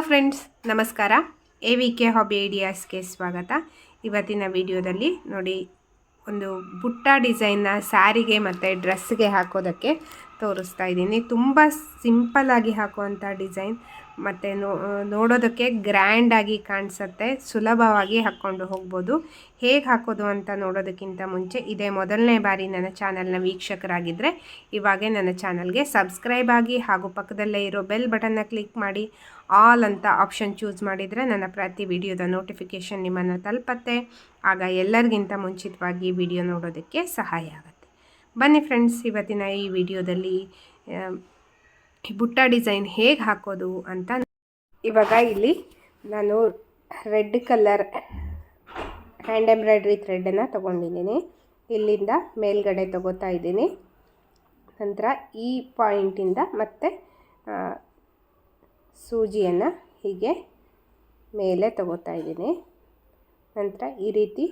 Hello friends ನಮಸ್ಕಾರ. A V K hobby ಐಡಿಯಾಸ್ಗೆ ಸ್ವಾಗತ. ಇವತ್ತಿನ ವಿಡಿಯೋದಲ್ಲಿ ನೋಡಿ, ಒಂದು ಬುಟ್ಟ ಡಿಸೈನ್ನ ಸ್ಯಾರಿಗೆ ಮತ್ತು ಡ್ರೆಸ್ಗೆ ಹಾಕೋದಕ್ಕೆ ತೋರಿಸ್ತಾ ಇದ್ದೀನಿ. ತುಂಬ ಆಗಿ ಹಾಕುವಂಥ ಡಿಸೈನ್. ಮತ್ತು ನೋಡೋದಕ್ಕೆ ಗ್ರ್ಯಾಂಡಾಗಿ ಕಾಣಿಸುತ್ತೆ, ಸುಲಭವಾಗಿ ಹಾಕ್ಕೊಂಡು ಹೋಗ್ಬೋದು. ಹೇಗೆ ಹಾಕೋದು ಅಂತ ನೋಡೋದಕ್ಕಿಂತ ಮುಂಚೆ ಇದೇ ಮೊದಲನೇ ಬಾರಿ ನನ್ನ ಚಾನಲ್ನ ವೀಕ್ಷಕರಾಗಿದ್ದರೆ ಇವಾಗೆ ನನ್ನ ಚಾನಲ್ಗೆ ಸಬ್ಸ್ಕ್ರೈಬ್ ಆಗಿ ಹಾಗೂ ಪಕ್ಕದಲ್ಲೇ ಇರೋ ಬೆಲ್ ಬಟನ್ನ ಕ್ಲಿಕ್ ಮಾಡಿ. ಆಲ್ ಅಂತ ಆಪ್ಷನ್ ಚೂಸ್ ಮಾಡಿದರೆ ನನ್ನ ಪ್ರತಿ ವಿಡಿಯೋದ ನೋಟಿಫಿಕೇಷನ್ ನಿಮ್ಮನ್ನು ತಲುಪತ್ತೆ. ಆಗ ಎಲ್ಲರಿಗಿಂತ ಮುಂಚಿತವಾಗಿ ವಿಡಿಯೋ ನೋಡೋದಕ್ಕೆ ಸಹಾಯ ಆಗುತ್ತೆ. ಬನ್ನಿ ಫ್ರೆಂಡ್ಸ್, ಇವತ್ತಿನ ಈ ವಿಡಿಯೋದಲ್ಲಿ ಬುಟ್ಟ ಡಿಸೈನ್ ಹೇಗೆ ಹಾಕೋದು ಅಂತ ಇವಾಗ ಇಲ್ಲಿ ನಾನು ರೆಡ್ ಕಲರ್ ಹ್ಯಾಂಡ್ ಎಂಬ್ರಾಯ್ಡ್ರಿ ಥ್ರೆಡನ್ನು ತೊಗೊಂಡಿದ್ದೀನಿ. ಇಲ್ಲಿಂದ ಮೇಲ್ಗಡೆ ತಗೋತಾ ಇದ್ದೀನಿ. ನಂತರ ಈ ಪಾಯಿಂಟಿಂದ ಮತ್ತೆ ಸೂಜಿಯನ್ನು ಹೀಗೆ ಮೇಲೆ ತಗೋತಾ ಇದ್ದೀನಿ. ನಂತರ ಈ ರೀತಿ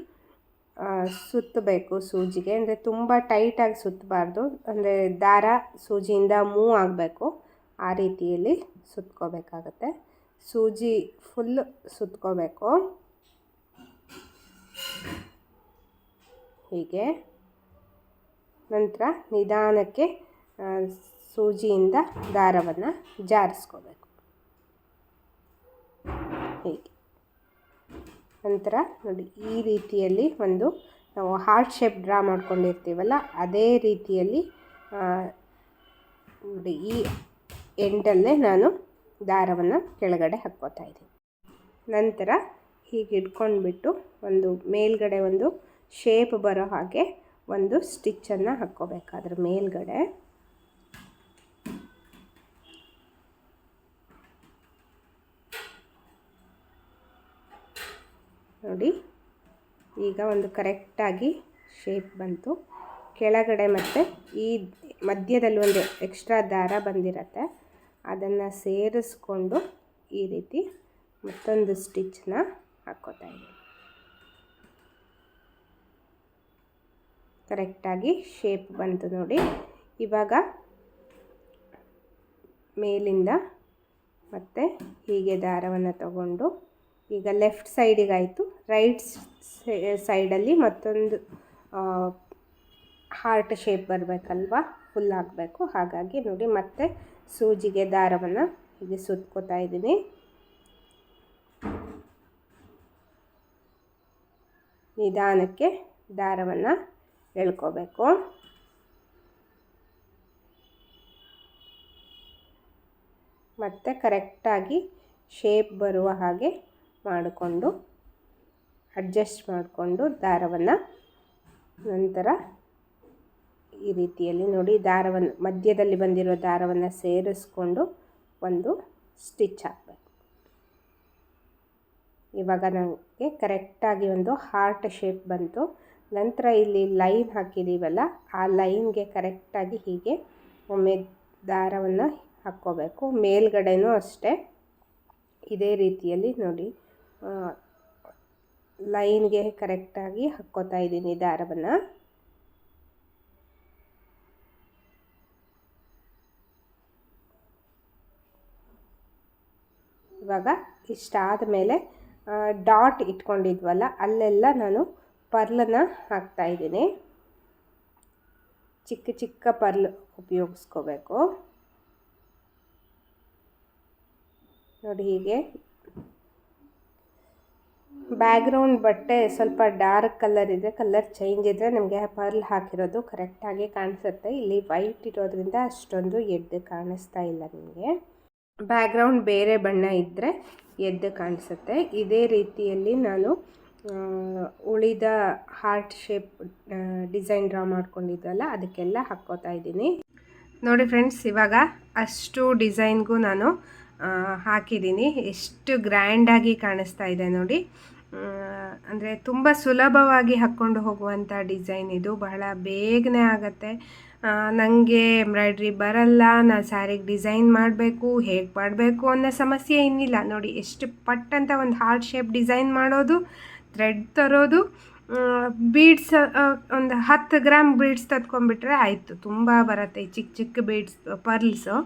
ಸುತ್ತಬೇಕು ಸೂಜಿಗೆ. ಅಂದರೆ ತುಂಬ ಟೈಟಾಗಿ ಸುತ್ತಬಾರ್ದು. ಅಂದರೆ ದಾರ ಸೂಜಿಯಿಂದ ಮೂವ್ ಆಗಬೇಕು. ಆ ರೀತಿಯಲ್ಲಿ ಸುತ್ಕೋಬೇಕಾಗತ್ತೆ. ಸೂಜಿ ಫುಲ್ ಸುತ್ಕೋಬೇಕು. ಹೀಗೆ. ನಂತರ ನಿಧಾನಕ್ಕೆ ಸೂಜಿಯಿಂದ ದಾರವನ್ನು ಜಾರಿಸ್ಕೋಬೇಕು. ಹೀಗೆ. ನಂತರ ನೋಡಿ, ಈ ರೀತಿಯಲ್ಲಿ ಒಂದು ನಾವು ಹಾರ್ಟ್ ಶೇಪ್ ಡ್ರಾ ಮಾಡ್ಕೊಂಡಿರ್ತೀವಲ್ಲ, ಅದೇ ರೀತಿಯಲ್ಲಿ ನೋಡಿ, ಈ ಎಂಡಲ್ಲೇ ನಾನು ದಾರವನ್ನು ಕೆಳಗಡೆ ಹಾಕ್ಕೋತಾ ಇದ್ದೀನಿ. ನಂತರ ಹೀಗೆ ಇಟ್ಕೊಂಡ್ಬಿಟ್ಟು ಒಂದು ಮೇಲ್ಗಡೆ ಒಂದು ಶೇಪ್ ಬರೋ ಹಾಗೆ ಒಂದು ಸ್ಟಿಚ್ಚನ್ನು ಹಾಕ್ಕೋಬೇಕು. ಅದ್ರ ಮೇಲ್ಗಡೆ ನೋಡಿ, ಈಗ ಒಂದು ಕರೆಕ್ಟಾಗಿ ಶೇಪ್ ಬಂತು. ಕೆಳಗಡೆ ಮತ್ತು ಈ ಮಧ್ಯದಲ್ಲಿ ಒಂದು ಎಕ್ಸ್ಟ್ರಾ ದಾರ ಬಂದಿರತ್ತೆ. ಅದನ್ನು ಸೇರಿಸ್ಕೊಂಡು ಈ ರೀತಿ ಮತ್ತೊಂದು ಸ್ಟಿಚ್ನ ಹಾಕ್ಕೋತಾ ಇದ್ದೀನಿ. ಕರೆಕ್ಟಾಗಿ ಶೇಪ್ ಬಂತು ನೋಡಿ. ಇವಾಗ ಮೇಲಿಂದ ಮತ್ತೆ ಹೀಗೆ ದಾರವನ್ನು ತಗೊಂಡು ಈಗ ಲೆಫ್ಟ್ ಸೈಡಿಗಾಯಿತು ರೈಟ್ ಸೈಡಲ್ಲಿ ಮತ್ತೊಂದು ಹಾರ್ಟ್ ಶೇಪ್ ಬರಬೇಕಲ್ವಾ? ಫುಲ್ ಆಗಬೇಕು. ಹಾಗಾಗಿ ನೋಡಿ ಮತ್ತೆ ಸೂಜಿಗೆ ದಾರವನ್ನು ಹೀಗೆ ಸುತ್ಕೋತಾ ಇದ್ದೀನಿ. ನಿಧಾನಕ್ಕೆ ದಾರವನ್ನು ಎಳ್ಕೋಬೇಕು. ಮತ್ತು ಕರೆಕ್ಟಾಗಿ ಶೇಪ್ ಬರುವ ಹಾಗೆ ಮಾಡಿಕೊಂಡು ಅಡ್ಜಸ್ಟ್ ಮಾಡಿಕೊಂಡು ದಾರವನ್ನು ನಂತರ ಈ ರೀತಿಯಲ್ಲಿ ನೋಡಿ ದಾರವನ್ನು ಮಧ್ಯದಲ್ಲಿ ಬಂದಿರೋ ದಾರವನ್ನು ಸೇರಿಸ್ಕೊಂಡು ಒಂದು ಸ್ಟಿಚ್ ಹಾಕಬೇಕು. ಇವಾಗ ನನಗೆ ಕರೆಕ್ಟಾಗಿ ಒಂದು ಹಾರ್ಟ್ ಶೇಪ್ ಬಂತು. ನಂತರ ಇಲ್ಲಿ ಲೈನ್ ಹಾಕಿದ್ದೀವಲ್ಲ ಆ ಲೈನ್ಗೆ ಕರೆಕ್ಟಾಗಿ ಹೀಗೆ ಒಮ್ಮೆ ದಾರವನ್ನು ಹಾಕ್ಕೋಬೇಕು. ಮೇಲ್ಗಡೆನೂ ಅಷ್ಟೇ. ಇದೇ ರೀತಿಯಲ್ಲಿ ನೋಡಿ. ಲೈನ್ಗೆ ಕರೆಕ್ಟಾಗಿ ಹಾಕ್ಕೋತಾ ಇದ್ದೀನಿ ದಾರವನ್ನು. ಇವಾಗ ಇಷ್ಟಾದ ಮೇಲೆ ಡಾಟ್ ಇಟ್ಕೊಂಡಿದ್ವಲ್ಲ, ಅಲ್ಲೆಲ್ಲ ನಾನು ಪರ್ಲನ್ನು ಹಾಕ್ತಾಯಿದ್ದೀನಿ ಚಿಕ್ಕ ಚಿಕ್ಕ ಪರ್ಲ್ ಉಪಯೋಗಿಸ್ಕೋಬೇಕು. ನೋಡಿ ಹೀಗೆ ಬ್ಯಾಕ್ಗ್ರೌಂಡ್ ಬಟ್ಟೆ ಸ್ವಲ್ಪ ಡಾರ್ಕ್ ಕಲರ್ ಇದೆ ಕಲರ್ ಚೇಂಜ್ ಇದ್ದರೆ ನಮಗೆ ಪರ್ಲ್ ಹಾಕಿರೋದು ಕರೆಕ್ಟಾಗಿ ಕಾಣಿಸುತ್ತೆ. ಇಲ್ಲಿ ವೈಟ್ ಇರೋದ್ರಿಂದ ಅಷ್ಟೊಂದು ಎದ್ದು ಕಾಣಿಸ್ತಾ ಇಲ್ಲ ನಿಮಗೆ. ಬ್ಯಾಕ್ಗ್ರೌಂಡ್ ಬೇರೆ ಬಣ್ಣ ಇದ್ದರೆ ಎದ್ದು ಕಾಣಿಸುತ್ತೆ. ಇದೇ ರೀತಿಯಲ್ಲಿ ನಾನು ಉಳಿದ ಹಾರ್ಟ್ ಶೇಪ್ ಡಿಸೈನ್ ಡ್ರಾ ಮಾಡ್ಕೊಂಡಿದ್ದಲ್ಲ, ಅದಕ್ಕೆಲ್ಲ ಹಾಕ್ಕೋತಾ ಇದ್ದೀನಿ. ನೋಡಿ ಫ್ರೆಂಡ್ಸ್ ಇವಾಗ ಅಷ್ಟು ಡಿಸೈನ್ಗೂ ನಾನು ಹಾಕಿದ್ದೀನಿ. ಎಷ್ಟು ಗ್ರ್ಯಾಂಡಾಗಿ ಕಾಣಿಸ್ತಾ ಇದೆ ನೋಡಿ. ಅಂದರೆ ತುಂಬ ಸುಲಭವಾಗಿ ಹಾಕ್ಕೊಂಡು ಹೋಗುವಂಥ ಡಿಸೈನ್ ಇದು. ಬಹಳ ಬೇಗನೆ ಆಗುತ್ತೆ. ನನಗೆ ಎಂಬ್ರಾಯ್ಡ್ರಿ ಬರಲ್ಲ, ನಾನು ಸ್ಯಾರಿಗೆ ಡಿಸೈನ್ ಮಾಡಬೇಕು, ಹೇಗೆ ಮಾಡಬೇಕು ಅನ್ನೋ ಸಮಸ್ಯೆ ಏನಿಲ್ಲ ನೋಡಿ, ಎಷ್ಟು ಪಟ್ ಅಂತ ಒಂದು ಹಾರ್ಟ್ ಶೇಪ್ ಡಿಸೈನ್ ಮಾಡೋದು, ಥ್ರೆಡ್ ತರೋದು ಬೀಡ್ಸ್ ಒಂದು ಹತ್ತು ಗ್ರಾಮ್ ಬೀಡ್ಸ್ ತತ್ಕೊಂಡ್ಬಿಟ್ರೆ ಆಯಿತು. ತುಂಬ ಬರುತ್ತೆ ಚಿಕ್ಕ ಚಿಕ್ಕ ಬೀಡ್ಸ್, ಪರ್ಲ್ಸು.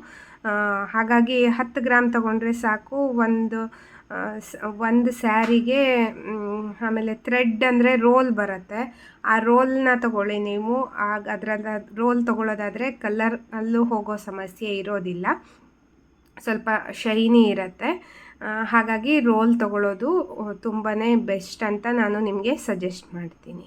ಹಾಗಾಗಿ ಹತ್ತು ಗ್ರಾಮ್ ತೊಗೊಂಡ್ರೆ ಸಾಕು. ಒಂದು ಒಂದು ಸ್ಯಾರಿಗೆ ಆಮೇಲೆ ಥ್ರೆಡ್ ಅಂದರೆ ರೋಲ್ ಬರುತ್ತೆ. ಆ ರೋಲ್ನ ತಗೊಳ್ಳಿ ನೀವು. ಆಗ ಅದರ ರೋಲ್ ತೊಗೊಳ್ಳೋದಾದರೆ ಕಲರ್ ಅಲ್ಲೂ ಹೋಗೋ ಸಮಸ್ಯೆ ಇರೋದಿಲ್ಲ. ಸ್ವಲ್ಪ ಶೈನಿ ಇರುತ್ತೆ. ಹಾಗಾಗಿ ರೋಲ್ ತಗೊಳ್ಳೋದು ತುಂಬಾ ಬೆಸ್ಟ್ ಅಂತ ನಾನು ನಿಮಗೆ ಸಜೆಸ್ಟ್ ಮಾಡ್ತೀನಿ.